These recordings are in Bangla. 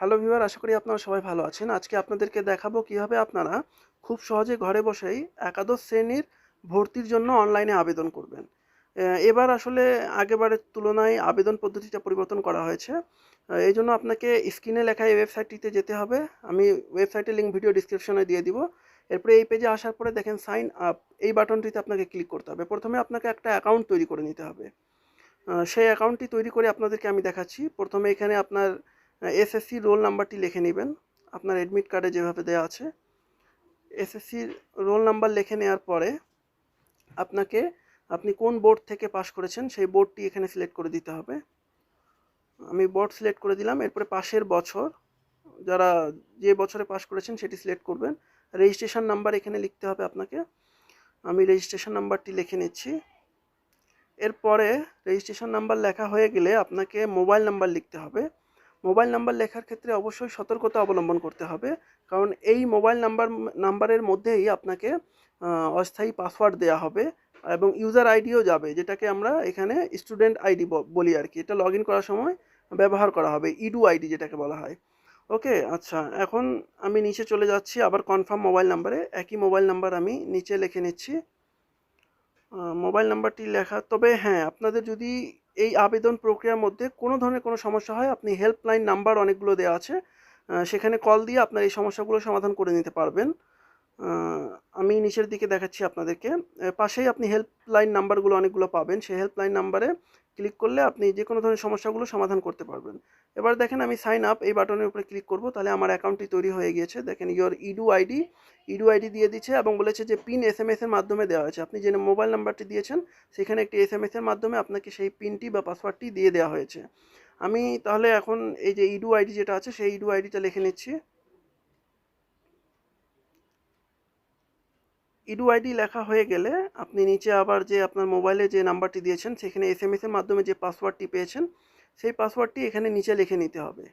হ্যালো ভিউয়ার, আশা করি আপনারা সবাই ভালো আছেন। আজকে আপনাদেরকে দেখাবো কীভাবে আপনারা খুব সহজে ঘরে বসেই একাদশ শ্রেণির ভর্তির জন্য অনলাইনে আবেদন করবেন। এবার আসলে আগেবারের তুলনায় আবেদন পদ্ধতিটা পরিবর্তন করা হয়েছে। এই জন্য আপনাকে স্ক্রিনে লেখা এই ওয়েবসাইটটিতে যেতে হবে। আমি ওয়েবসাইটের লিঙ্ক ভিডিও ডিসক্রিপশনে দিয়ে দিব। এরপরে এই পেজে আসার পরে দেখেন সাইন আপ এই বাটনটিতে আপনাকে ক্লিক করতে হবে। প্রথমে আপনাকে একটা অ্যাকাউন্ট তৈরি করে নিতে হবে। সেই অ্যাকাউন্টটি তৈরি করে আপনাদেরকে আমি দেখাচ্ছি। প্রথমে এখানে আপনার এসএসসি রোল নাম্বারটি লিখে নেবেন। আপনার অ্যাডমিট কার্ডে যেভাবে দেওয়া আছে। এসএসসির রোল নাম্বার লিখে নেওয়ার পরে আপনাকে আপনি কোন বোর্ড থেকে পাশ করেছেন সেই বোর্ডটি এখানে সিলেক্ট করে দিতে হবে। আমি বোর্ড সিলেক্ট করে দিলাম। এরপরে পাশের বছর যারা যে বছরে পাশ করেছেন সেটি সিলেক্ট করবেন। রেজিস্ট্রেশন নাম্বার এখানে লিখতে হবে আপনাকে। আমি রেজিস্ট্রেশন নাম্বারটি লিখে নিচ্ছি। এরপরে রেজিস্ট্রেশন নাম্বার লেখা হয়ে গেলে আপনাকে মোবাইল নাম্বার লিখতে হবে। মোবাইল নাম্বার লেখার ক্ষেত্রে অবশ্যই সতর্কতা অবলম্বন করতে হবে। কারণ এই মোবাইল নাম্বার, নাম্বারের মধ্যেই আপনাকে অস্থায়ী পাসওয়ার্ড দেওয়া হবে এবং ইউজার আইডিও যাবে, যেটাকে আমরা এখানে স্টুডেন্ট আইডি বলি আর কি এটা লগ করার সময় ব্যবহার করা হবে, ইডু আইডি যেটাকে বলা হয়। ওকে আচ্ছা এখন আমি নিচে চলে যাচ্ছি, আবার কনফার্ম মোবাইল নাম্বারে। একই মোবাইল নাম্বার আমি নিচে লিখে নিচ্ছি। মোবাইল নাম্বারটি লেখা, তবে হ্যাঁ আপনাদের যদি এই আবেদন প্রক্রিয়ার মধ্যে কোনো ধরনের কোনো সমস্যা হয়, আপনি হেল্পলাইন নাম্বার অনেকগুলো দেওয়া আছে সেখানে কল দিয়ে আপনার এই সমস্যাগুলো সমাধান করে নিতে পারবেন। আমি নিচের দিকে দেখাচ্ছি আপনাদেরকে। পাশেই আপনি হেল্পলাইন নাম্বারগুলো অনেকগুলো পাবেন। সেই হেল্পলাইন নাম্বারে ক্লিক করলে আপনি যে কোনো ধরনের সমস্যাগুলো সমাধান করতে পারবেন। এবার দেখেন আমি সাইন আপ এই বাটনের উপরে ক্লিক করব, তাহলে আমার অ্যাকাউন্টটি তৈরি হয়ে গিয়েছে। দেখেন your edu ID edu ID দিয়ে দিচ্ছে এবং বলেছে যে পিন এস এম এস এর মাধ্যমে দেওয়া হয়েছে। আপনি যে মোবাইল নাম্বারটি দিয়েছেন, সেখানে একটি এস এম এস এর মাধ্যমে আপনাকে সেই পিনটি বা পাসওয়ার্ডটি দিয়ে দেওয়া হয়েছে। আমি তাহলে এখন এই যে ইডু আইডি যেটা আছে, সেই ইডু আইডিটা লিখে নিচ্ছি। ইডু আইডি লেখা হয়ে গেলে আপনি নিচে আবার যে আপনার মোবাইলে যে নাম্বারটি দিয়েছেন, সেখানে এস এম এস এর মাধ্যমে যে পাসওয়ার্ডটি পেয়েছেন, সেই পাসওয়ার্ডটি এখানে নিচে লিখে নিতে হবে।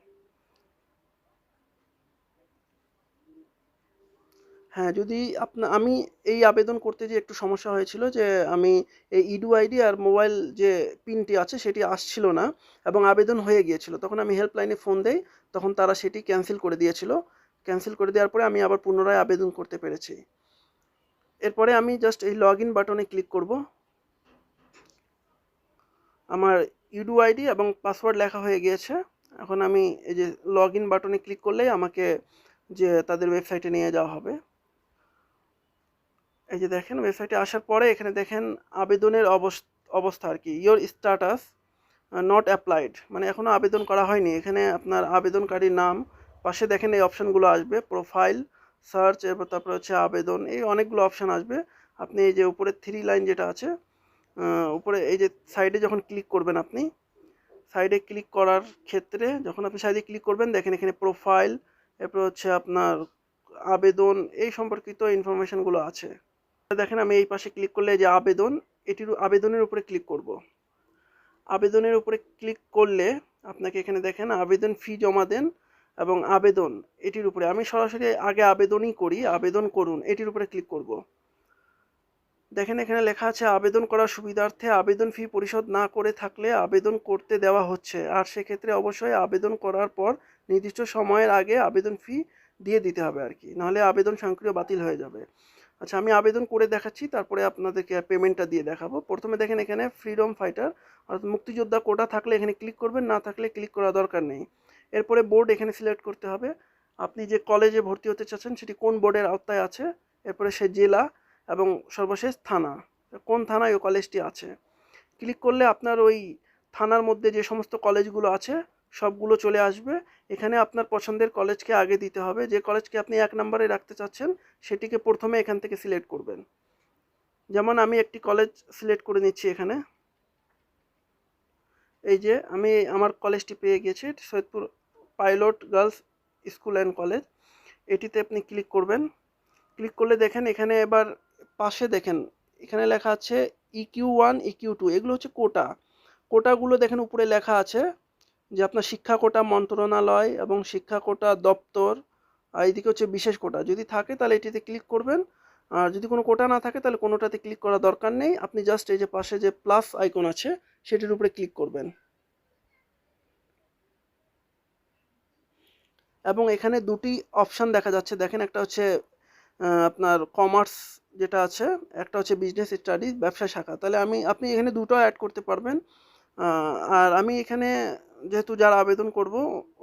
হ্যাঁ যদি আপনা, আমি এই আবেদন করতে যে একটু সমস্যা হয়েছিল যে আমি এই ইডু আইডি আর মোবাইল যে পিনটি আছে, সেটি আসছিল না এবং আবেদন হয়ে গিয়েছিল। তখন আমি হেল্পলাইনে ফোন দেই, তখন তারা সেটি ক্যান্সেল করে দিয়েছিল। ক্যান্সেল করে দেওয়ার পরে আমি আবার পুনরায় আবেদন করতে পেরেছি। এরপরে আমি জাস্ট এই লগ ইন বাটনে ক্লিক করব। আমার ইউডু আইডি এবং পাসওয়ার্ড লেখা হয়ে গিয়েছে। এখন আমি এই যে লগ ইন বাটনে ক্লিক করলেই আমাকে যে তাদের ওয়েবসাইটে নিয়ে যাওয়া হবে। এই যে দেখেন ওয়েবসাইটে আসার পরে এখানে দেখেন আবেদনের অবস- অবস্থা আর কি। ইয়োর স্ট্যাটাস নট অ্যাপ্লাইড মানে এখনও আবেদন করা হয়নি। এখানে আপনার আবেদনকারীর নাম, পাশে দেখেন এই অপশানগুলো আসবে প্রোফাইল সার্চ এরপর তারপরে হচ্ছে আবেদন, এই অনেকগুলো অপশান আসবে। আপনি এই যে উপরে থ্রি লাইন যেটা আছে উপরে এই যে সাইডে যখন ক্লিক করবেন আপনি সাইডে ক্লিক করার ক্ষেত্রে যখন আপনি সাইডে ক্লিক করবেন, দেখেন এখানে প্রোফাইল এরপর হচ্ছে আপনার আবেদন, এই সম্পর্কিত ইনফরমেশনগুলো আছে। দেখেন আমি এই পাশে ক্লিক করলে যে আবেদন, এটির আবেদনের উপরে ক্লিক করব। আবেদনের উপরে ক্লিক করলে আপনাকে এখানে দেখেন আবেদন ফি জমা দেন এবং আবেদন, এটির উপরে। আমি সরাসরি আগে আবেদনই করি। আবেদন করুন, এটির উপরে ক্লিক করব। দেখেন এখানে লেখা আছে, আবেদন করার সুবিধার্থে আবেদন ফি পরিশোধ না করে থাকলে আবেদন করতে দেওয়া হচ্ছে। আর সেক্ষেত্রে অবশ্যই আবেদন করার পর নির্দিষ্ট সময়ের আগে আবেদন ফি দিয়ে দিতে হবে আর কি। নাহলে আবেদন সক্রিয় বাতিল হয়ে যাবে। আচ্ছা আমি আবেদন করে দেখাচ্ছি, তারপরে আপনাদেরকে পেমেন্টটা দিয়ে দেখাবো। প্রথমে দেখেন এখানে ফ্রিডম ফাইটার অর্থাৎ মুক্তিযোদ্ধা কোটা থাকলে এখানে ক্লিক করবেন, না থাকলে ক্লিক করা দরকার নেই। এরপরে বোর্ড এখানে সিলেক্ট করতে হবে। আপনি যে কলেজে ভর্তি হতে চাচ্ছেন সেটি কোন বোর্ডের আওতায় আছে? এরপরে সে জেলা এবং সর্বশেষ থানা। কোন থানায় ওই কলেজটি আছে? ক্লিক করলে আপনার ওই থানার মধ্যে যে সমস্ত কলেজগুলো আছে, সবগুলো চলে আসবে। এখানে আপনার পছন্দের কলেজকে আগে দিতে হবে। যে কলেজকে আপনি এক নম্বরে রাখতে চাচ্ছেন, সেটিকে প্রথমে এখান থেকে সিলেক্ট করবেন। যেমন আমি একটি কলেজ সিলেক্ট করে নিচ্ছি এখানে। এই যে আমি আমার কলেজটি পেয়ে গেছি Saidpur pilot girls school and college. এটিতে আপনি ক্লিক করবেন। ক্লিক করলে দেখেন এখানে এবার পাশে দেখেন, এখানে লেখা আছে ইকিউ ওয়ান ইকিউ টু এগুলো হচ্ছে কোটা। কোটাগুলো দেখেন উপরে লেখা আছে যে আপনার শিক্ষা কোটা মন্ত্রণালয় এবং শিক্ষা কোটা দপ্তর, আর এইদিকে হচ্ছে বিশেষ কোটা। যদি থাকে তাহলে এটিতে ক্লিক করবেন। আর যদি কোনো কোটা না থাকে, তাহলে কোনোটাতে ক্লিক করা দরকার নেই। আপনি জাস্ট এই যে পাশে যে প্লাস আইকন আছে, সেটির উপরে ক্লিক করবেন। এবং এখানে দুটি অপশান দেখা যাচ্ছে। দেখেন একটা হচ্ছে আপনার কমার্স যেটা আছে, একটা হচ্ছে বিজনেস স্টাডিজ ব্যবসা শাখা। তাহলে আমি, আপনি এখানে দুটো অ্যাড করতে পারবেন। আর আমি এখানে যেহেতু যারা আবেদন করব,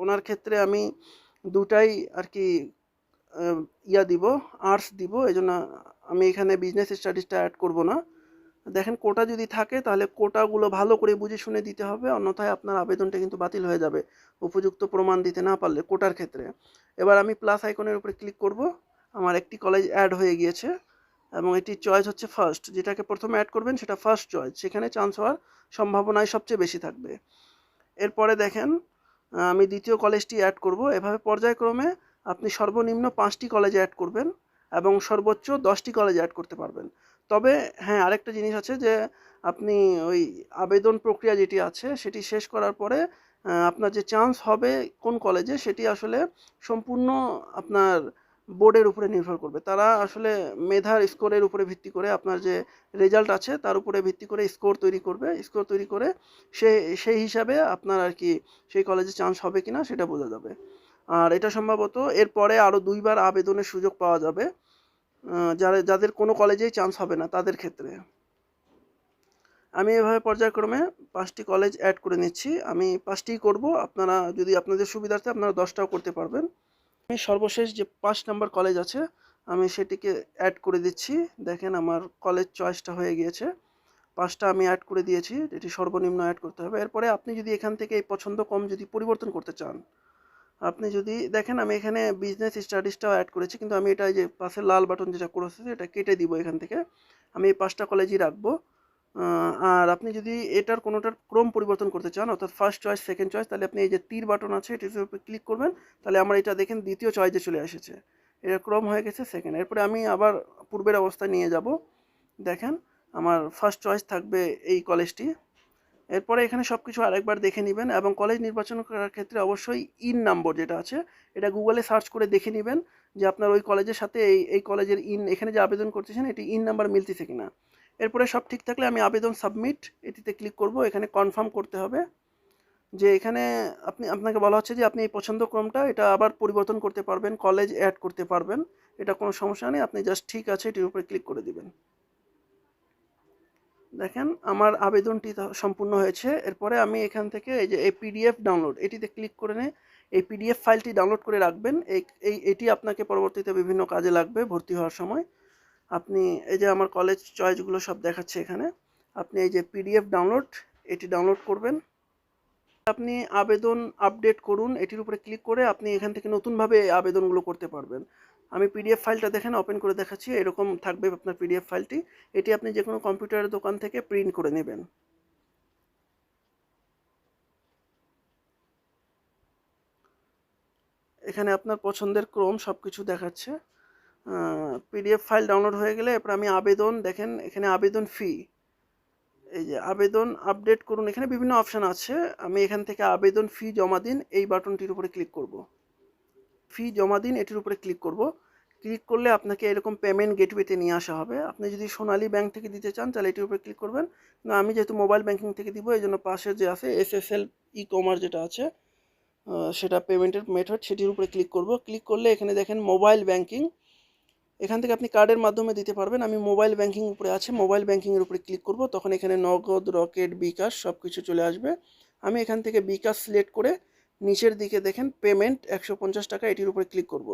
ওনার ক্ষেত্রে আমি দুটাই আর কি ইয়া দিব আর্টস দিব এই জন্য আমি এখানে বিজনেস স্টাডিজটা অ্যাড করব না। দেখেন কোটা যদি থাকে, তাহলে কোটাগুলো ভালো করে বুঝে শুনে দিতে হবে, অন্যথায় আপনার আবেদনটা কিন্তু বাতিল হয়ে যাবে, উপযুক্ত প্রমাণ দিতে না পারলে কোটার ক্ষেত্রে। এবার আমি প্লাস আইকনের উপরে ক্লিক করব, আমার একটি কলেজ অ্যাড হয়ে গিয়েছে, এবং এটি চয়েস হচ্ছে ফার্স্ট যেটাকে প্রথমে অ্যাড করবেন সেটা ফার্স্ট চয়েস সেখানে চান্স হওয়ার সম্ভাবনাই সবচেয়ে বেশি থাকবে। এরপরে দেখেন আমি দ্বিতীয় কলেজটি অ্যাড করব, এভাবে পর্যায়ক্রমে আপনি সর্বনিম্ন পাঁচটি কলেজে অ্যাড করবেন এবং সর্বোচ্চ দশটি কলেজে অ্যাড করতে পারবেন। তবে হ্যাঁ আরেকটা জিনিস আছে যে, আপনি ওই আবেদন প্রক্রিয়া যেটি আছে, সেটি শেষ করার পরে আপনার যে চান্স হবে কোন কলেজে সেটি আসলে সম্পূর্ণ আপনার বোর্ডের উপরে নির্ভর করবে। তারা আসলে মেধার স্কোরের উপরে ভিত্তি করে আপনার যে রেজাল্ট আছে, তার উপরে ভিত্তি করে স্কোর তৈরি করবে। স্কোর তৈরি করে সে, সেই হিসাবে আপনার আর কি সেই কলেজে চান্স হবে কি না সেটা বোঝা যাবে। আর এটা সম্ভবত এরপরে আরও দুইবার আবেদনের সুযোগ পাওয়া যাবে যারা, যাদের কোনো কলেজেই চান্স হবে না তাদের ক্ষেত্রে। আমি এভাবে পর্যায়ক্রমে পাঁচটি কলেজ অ্যাড করে নিচ্ছি। আমি পাঁচটিই করব। আপনারা যদি আপনাদের সুবিধার্থে আপনারা দশটাও করতে পারবেন। আমি সর্বশেষ যে পাঁচ নাম্বার কলেজ আছে, আমি সেটিকে অ্যাড করে দিচ্ছি। দেখেন আমার কলেজ চয়েসটা হয়ে গিয়েছে। পাঁচটা আমি অ্যাড করে দিয়েছি। এটি সর্বনিম্ন অ্যাড করতে হবে। এরপরে আপনি যদি এখান থেকে এই পছন্দ কম যদি পরিবর্তন করতে চান আপনি যদি দেখেন, আমি এখানে বিজনেস স্টাডিজটাও অ্যাড করেছি, কিন্তু আমি এটা যে পাশের লাল বাটন যেটা করেছে এটা কেটে দিব এখান থেকে। আমি এই পাঁচটা কলেজই রাখব। আর আপনি যদি এটার কোনোটার ক্রম পরিবর্তন করতে চান, অর্থাৎ ফার্স্ট চয়েস সেকেন্ড চয়েস তাহলে আপনি এই যে তীর বাটন আছে, এটির উপরে ক্লিক করবেন, তাহলে আমার এটা দেখেন দ্বিতীয় চয়েসে চলে এসেছে। এর ক্রম হয়ে গেছে সেকেন্ড এরপরে আমি আবার পূর্বের অবস্থায় নিয়ে যাব। দেখেন, আমার ফার্স্ট চয়েস থাকবে এই কলেজটি এরপরে এখানে সব কিছু আরেকবার দেখে নেবেন এবং কলেজ নির্বাচন করার ক্ষেত্রে অবশ্যই ইন নম্বর যেটা আছে, এটা গুগলে সার্চ করে দেখে নেবেন যে আপনার ওই কলেজের সাথে এই এই কলেজের ইন, এখানে যে আবেদন করতেছেন, এটি ইন নাম্বার মিলতেছে কিনা। এরপরে সব ঠিক থাকলে আমি আবেদন সাবমিট, এটিতে ক্লিক করব, এখানে কনফার্ম করতে হবে যে এখানে আপনি, আপনাকে বলা হচ্ছে যে আপনি এই পছন্দ ক্রমটা, এটা আবার পরিবর্তন করতে পারবেন, কলেজ অ্যাড করতে পারবেন, এটা কোনো সমস্যা নেই, আপনি জাস্ট ঠিক আছে, এটির উপরে ক্লিক করে দিবেন। দেখেন, আমার আবেদনটি সম্পূর্ণ হয়েছে। এরপরে আমি এখান থেকে এই যে, এই পিডিএফ ডাউনলোড, এটিতে ক্লিক করে নিয়ে এই পিডিএফ ফাইলটি ডাউনলোড করে রাখবেন। এই এটি আপনাকে পরবর্তীতে বিভিন্ন কাজে লাগবে ভর্তি হওয়ার সময়। আপনি এই যে, আমার কলেজ চয়েসগুলো সব দেখাচ্ছে এখানে। আপনি এই যে, পিডিএফ ডাউনলোড, এটি ডাউনলোড করবেন। আপনি আবেদন আপডেট করুন, এটির উপরে ক্লিক করে আপনি এখান থেকে নতুনভাবে আবেদনগুলো করতে পারবেন। আমি পিডিএফ ফাইলটা দেখেন ওপেন করে দেখাচ্ছি, এরকম থাকবে আপনার পিডিএফ ফাইলটি। এটি আপনি যে কোনো কম্পিউটারের দোকান থেকে প্রিন্ট করে নেবেন। এখানে আপনার পছন্দের ক্রম সব কিছু দেখাচ্ছে পিডিএফ ফাইল ডাউনলোড হয়ে গেলে এরপর আমি আবেদন, দেখেন, এখানে আবেদন ফি এই যে আবেদন আপডেট করুন, এখানে বিভিন্ন অপশান আছে। আমি এখান থেকে আবেদন ফি জমা দিন, এই বাটনটির উপরে ক্লিক করব। ফি জমা দিন, এটির উপরে ক্লিক করব। ক্লিক করলে আপনাকে এরকম পেমেন্ট গেটওয়েতে নিয়ে আসা হবে। আপনি যদি সোনালী ব্যাংক থেকে দিতে চান, তাহলে এটির উপরে ক্লিক করবেন। না, আমি যেহেতু মোবাইল ব্যাংকিং থেকে দিব এই জন্য পাশে যে আছে এল ই কমার্স যেটা আছে সেটা পেমেন্টের মেথড সেটির উপরে ক্লিক করব। ক্লিক করলে এখানে দেখেন মোবাইল ব্যাংকিং এখান থেকে আপনি কার্ডের মাধ্যমে দিতে পারবেন। আমি মোবাইল ব্যাংকিং উপরে আছে মোবাইল ব্যাংকিংয়ের উপরে ক্লিক করব। তখন এখানে নগদ, রকেট, বিকাশ সব কিছু চলে আসবে। আমি এখান থেকে বিকাশ সিলেক্ট করে নিচের দিকে দেখেন পেমেন্ট একশো পঞ্চাশ টাকা, এটির উপরে ক্লিক করব।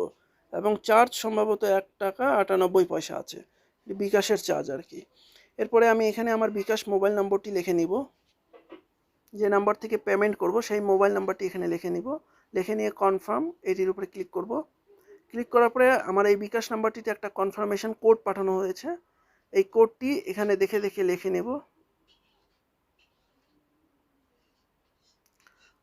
এবং চার্জ সম্ভবত এক টাকা আটানব্বই পয়সা আছে। বিকাশের চার্জ আর কি। এরপরে আমি এখানে আমার বিকাশ মোবাইল নম্বরটি লিখে নিব। যে নাম্বার থেকে পেমেন্ট করব, সেই মোবাইল নাম্বারটি এখানে লিখে নিব। লিখে নিয়ে কনফার্ম এটির উপরে ক্লিক করব। ক্লিক করার পরে আমার এই বিকাশ নাম্বারটিতে একটা কনফার্মেশন কোড পাঠানো হয়েছে। এই কোডটি এখানে দেখে দেখে লিখে নেব।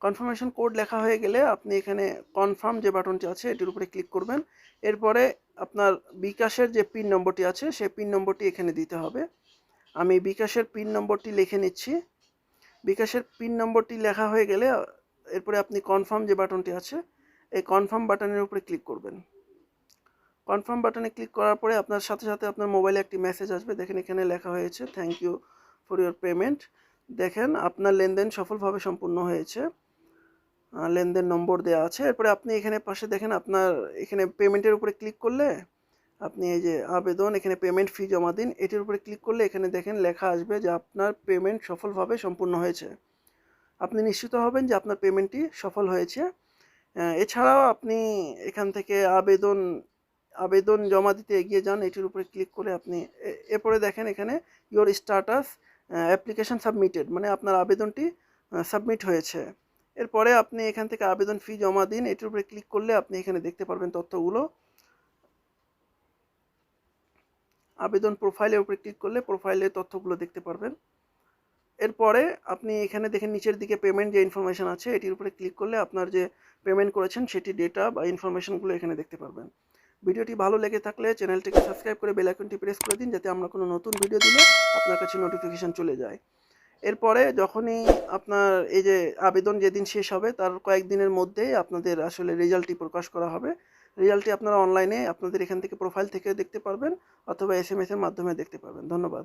কনফার্মেশন কোড লেখা হয়ে গেলে আপনি এখানে কনফার্ম যে বাটনটি আছে, এটির উপরে ক্লিক করবেন। এরপরে আপনার বিকাশের যে পিন নম্বরটি আছে, সেই পিন নম্বরটি এখানে দিতে হবে। আমি বিকাশের পিন নম্বরটি লিখে নিচ্ছি। বিকাশের পিন নম্বরটি লেখা হয়ে গেলে এরপরে আপনি কনফার্ম যে বাটনটি আছে, এই কনফার্ম বাটনের উপরে ক্লিক করবেন। কনফার্ম বাটনে ক্লিক করার পরে আপনার সাথে সাথে আপনার মোবাইলে একটি মেসেজ আসবে। দেখেন এখানে লেখা হয়েছে thank you for your payment দেখেন, আপনার লেনদেন সফলভাবে সম্পূর্ণ হয়েছে। লেনদেন নম্বর দেওয়া আছে। এরপরে আপনি এখানে পাশে দেখেন আপনার এখানে পেমেন্টের উপরে ক্লিক করলে আপনি এই যে আবেদন, এখানে পেমেন্ট ফি জমা দিন, এটির উপরে ক্লিক করলে এখানে দেখেন লেখা আসবে যে আপনার পেমেন্ট সফলভাবে সম্পূর্ণ হয়েছে। আপনি নিশ্চিত হবেন যে আপনার পেমেন্টটি সফল হয়েছে। এছাড়াও আপনি এখান থেকে আবেদন আবেদন জমা দিতে এগিয়ে যান, এটির উপরে ক্লিক করে আপনি এরপরে দেখেন এখানে ইওর স্ট্যাটাস অ্যাপ্লিকেশন সাবমিটেড মানে আপনার আবেদনটি সাবমিট হয়েছে। এরপরে আপনি এখান থেকে আবেদন ফি জমা দিন। এটির উপরে ক্লিক করলে আপনি এখানে দেখতে পারবেন তথ্যগুলো। আবেদন প্রোফাইলের উপরে ক্লিক করলে প্রোফাইলের তথ্যগুলো দেখতে পারবেন। এরপরে আপনি এখানে দেখেন নিচের দিকে পেমেন্ট যে ইনফরমেশন আছে, এটির উপরে ক্লিক করলে আপনার যে পেমেন্ট করেছেন, সেটি ডেটা বা ইনফরমেশনগুলো এখানে দেখতে পারবেন। ভিডিওটি ভালো লেগে থাকলে চ্যানেলটিকে সাবস্ক্রাইব করে বেল আইকনটি প্রেস করে দিন, যাতে আমরা কোনো নতুন ভিডিও দিলে আপনার কাছে নোটিফিকেশন চলে যায়। এরপরে যখনই আপনার এই যে আবেদন যেদিন শেষ হবে, তার কয়েকদিনের মধ্যেই আপনাদের আসলে রেজাল্টটি প্রকাশ করা হবে। রেজাল্টটি আপনারা অনলাইনে আপনাদের এখান থেকে প্রোফাইল থেকে দেখতে পারবেন অথবা এস এম এস এর মাধ্যমে দেখতে পারবেন। ধন্যবাদ।